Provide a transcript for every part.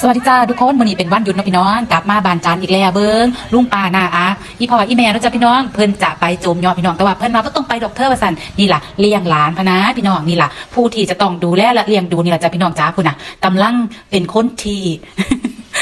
สวัสดีจ้าทุกคนวันนี้เป็นวันหยุดเนาะพี่น้องกลับมาบานจันอีกแล้วเบิ้งลุงป้านาอาอีพ่ออีแม่เนาะจ้าพี่น้องเพิ่นจะไปโจมยอพี่น้องแต่ว่าเพิ่นมาก็ต้องไปดอกเทอร์วสันนี่ล่ะเลี้ยงหลานพนะพี่น้องนี่ล่ะผู้ที่จะต้องดูแลและเลี้ยงดูนี่ล่ะจ้าพี่น้องจ้าพุ่นน่ะกำลังเป็นคนที่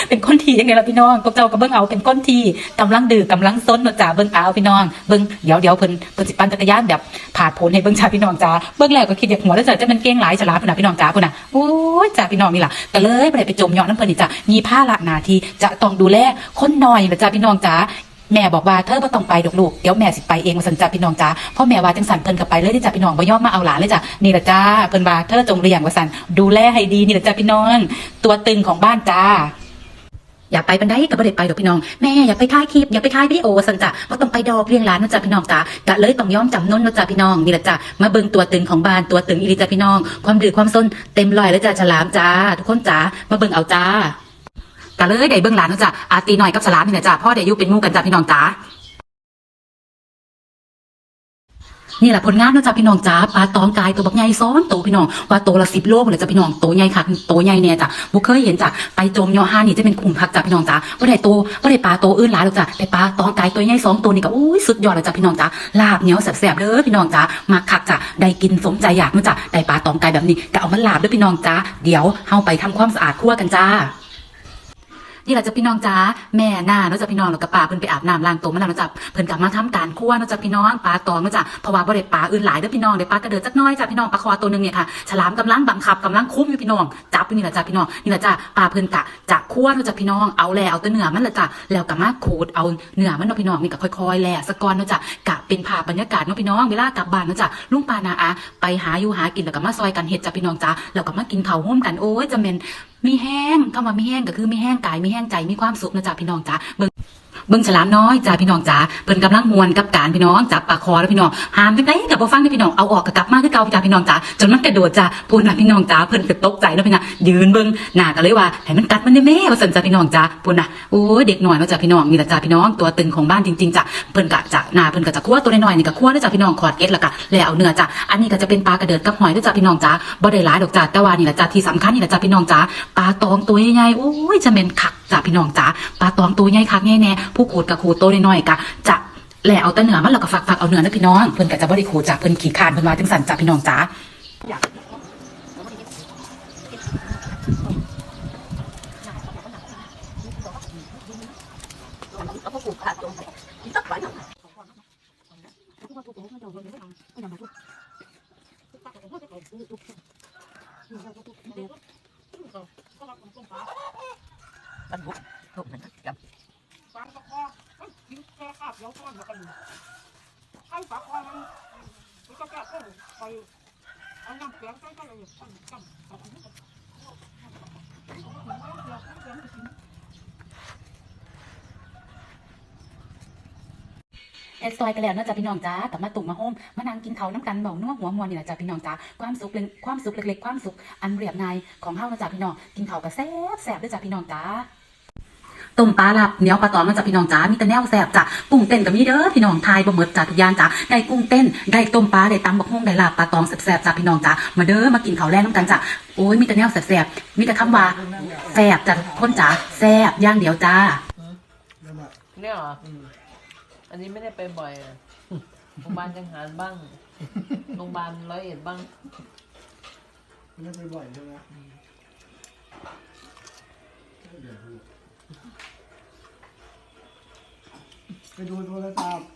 เป็นคนทียังไงล่ะพี่น้องพวกเจ้าก็เบิ่งเอาเป็นคนที่กำลังดื้อกำลังซนนะจ้าเบิ่งเอาพี่น้องเบิ่งเดี๋ยวเดี๋ยวเพิ่นเพิ่นสิปั่นจักรยานแบบผ่าโผลให้เบิ่งจ้าพี่น้องจ้าเบิ่งแล้วก็คิดอยากหัวแล้วจ้าจะมันเก่งหลายฉลาดพุ่นน่ะพี่น้องจ้าพุ่นน่ะโอ้ยจ้าพี่น้องนี่ล่ะก็เลยบ่ได้ไปจมยอดน้ำเพิ่นนี่จ้ามีภาระหน้าที่จะต้องดูแลคนน้อยนะจ้าพี่น้องจ้าแม่บอกว่าเธอบ่ต้องไปดอกลูกเดี๋ยวแม่สิไปเองว่าซั่นจ้าพี่น้องจ้าพ่อแม่ว่าจังสั่นเพิ่นก็ไปเลยเด้อจ้าพี่น้องบ่ยอมมาเอาหลานเลยจ้านี่ละจ้าเพิ่นว่าเธอจงเลี้ยงว่าซั่นดูแลให้ดีนี่ละจ้าพี่น้องตัวตึงของบ้านจ้า อย่าไปบันไดกับ่ได้ไปดอกพี่น้องแม่อย่าไปท่ายคลิปอย่าไปท่ายวิดีโอสันจ้ะบ่ต้องไปดอกเรียงหลานนะจ๊ะพี่น้องจ้ะกะเลยต้องย้อมจำนนนะจ๊ะพี่น้องนี่แหละจ้ะมาเบิ่งตัวตึงของบ้านตัวตึงอีริจ้ะพี่น้อง ความดื้อความซนเต็มลอยแล้วจ้ะฉลามจ้าทุกคนจ้ะมาเบิ่งเอาจ้ากะเลยได้เบิ่งหลานนะจ๊ะอาตีหน่อยกับฉลามนี่แหละจ้ะพ่อได้ยู่เป็นมู่กันจ้ะพี่น้องจ้า นี่แหละผลงานนาะจ้ะพี่น้องจ้าปลาตองกายตัวบักใหญ่ซ้อนโตพี่น้องว่าโตละสิบโลเลยจ้ะพี่น้องโตใหญ่ค่ะโตใหญ่เนี่ยจ้ะบุเคยเห็นจ้ะไปจมยอห้านี่จะเป็นขุมพักจ้ะพี่น้องจ้าว่าได้โตว่าได้ปลาโตอื่นหลายหรอกจ้ะแต่ปลาตองกายตัวใหญ่สองตัวนี่ก็อุ้ยสุดยอดเลยจ้ะพี่น้องจ้าลาบเหนียวแสบๆเด้อพี่น้องจ้ามาคักจ้ะได้กินสมใจอยากเนาะจ้ะได้ปลาตองกายแบบนี้ก็เอามาลาบเด้อพี่น้องจ้าเดี๋ยวเฮาไปทำความสะอาดครัวกันจ้า นี่แหละจะพี่น้องจ้าแม่หน้าเนาะจะพี่น้องแล้วก็ป้าเพิ่นไปอาบน้ำล้างตัวมาแล้วเนาะจ้ะเพิ่นกลับมาทำการคั่วเนาะจ้ะพี่น้องปลาตองเนาะจ้ะเพราะว่าบ่ได้ปลาอื่นหลายเด้อพี่น้องได้ปลากระเดิดจักน้อยจ้ะพี่น้องปลาคอตัวหนึงเนี่ยค่ะฉลามกำลังบังคับกำลังคุ้มอยู่พี่น้องจับอยู่นี่แหละจ้ะพี่น้องนี่แหละจ้ะปลาเพิ่นกะจะคั่วเนาะจ้ะพี่น้องเอาแลเอาแต่เนื้อมันละจ้ะแล้วก็มาขูดเอาเนื้อมันเนาะพี่น้องนี่ก็ค่อยๆแลสะกอนเนาะจ้ะกะเป็นภาพบรรยากาศเนาะพี่น้องเวลากลับบ้านเนาะจ้ะลุงปานาอาไปหาอยู่หากินแล้วก็มาซอยกันเฮ็ดจ้ะพี่น้องจ้ะแล้วก็มากินข้าวร่มกันโอ้ยจะเป็นมีแห้งคำว่ามีแห้งก็คือมีแห้งกายมีแห้งใจมีความสุขนะจ๊ะพี่น้องจ๊ะเบิ่ง เบิ่งฉลามน้อยจ้าพี่น้องจ๋าเพิ่นกำลังมวนกับการพี่น้องจับปากคอแล้วพี่น้องหามจังไดกับบ่ฟังเด้พี่น้องเอาออกก็กลับมาคือเก่าจ้าพี่น้องจ๋าจนมันกระโดดจ้าพูดน่ะพี่น้องจ๋าเพิ่นก็ตกใจแล้วพี่นะยืนเบิ่งหน้าก็เลยว่าให้มันกัดมันได้แม่ว่าซั่นจ้าพี่น้องจ๋าพูดน่ะโอ้เด็กน้อยเนาะจ้าพี่น้องนี่ล่ะจ้าพี่น้องตัวตึงของบ้านจริงๆจ้ะเพิ่นก็จะหน้าเพิ่นก็จะคั่วตัวน้อยๆนี่ก็คั่วเด้อจ้าพี่น้องขอดเก็ดแล้วก็แล้วเอาเนื้อจ้าอันนี้ก็จะเป็นปลากระเดิดกับหอยด้อจ้าพี่น้องจ๋าบ่ได้หลายดอกจ้าแต่ว่านี่ล่ะจ้าที่สำคัญนี่ล่ะจ้าพี่น้องจ๋าปลาตองตัวใหญ่ๆโอ้ยจะแม่นคักจ้าพี่น้องจ๋าปลาตองตัวใหญ่คักแน่ผู้ขูดกับขูดตัวน้อยๆก็จะแหล่เอาแต่เนื้อมันแล้วก็ฝักๆเอาเนื้อนะพี่น้องเพิ่นก็จะบ่ได้ขูดจ้าเพิ่นขี้คานเพิ่นว่าจังสั่นจ้าพี่น้องจ๋า ตันบุกทุกหนึ่งกับฟังปะคอมันกินแค่ข้าบเดียวก้อนกันขั้นปะคอมันมันก็แก้ต้นไปเอาน้ำแข็งใส่ไปเลยตั้งตั้งตั้ง เอ็ดซอยกันแล้วเนาะจ้ะพี่น้องจ้ากลับมาตุ่มมาโฮมมานั่งกินเขาวน้ำกันเบานัวหัวมวนนี่แหละจ้ะพี่น้องจ้าความสุขเล็กความสุขเล็กๆความสุขอันเรียบง่ายของเฮาเนาะจ้ะพี่น้องกินเขาวก็แซ่บแซ่บด้วยจ้ะพี่น้องจ้าต้มปลาหลับเหนียวปลาตอนเนาะจ้ะพี่น้องจ้ามีแต่แนวแซ่บจ้ะกุ้งเต้นก็มีเด้อพี่น้องทายบ่หมดจ้ะทุกอย่างจ้ะได้กุ้งเต้นได้ต้มปลาได้ตำบักฮุ่งได้ลาบปลาตองแซ่บๆจ้ะพี่น้องจ้ามาเด้อมากินข้าวแรงน้ำกันจ้ะโอ้ยมีแต่แนวแซ่บๆมีแต่คำว่าแซ่บจ้ะคนจ้าแซ่บอย่างเดียวจ้าเนี่ยเหรอ อันนี้ไม่ได้ไปบ่อยอะโรงพยาบาลจังหารบ้าง โรงพยาบาลร้อยเอ็ดบ้าง ไม่ไปบ่อยใช่ไหมไปดูโทรศัพท์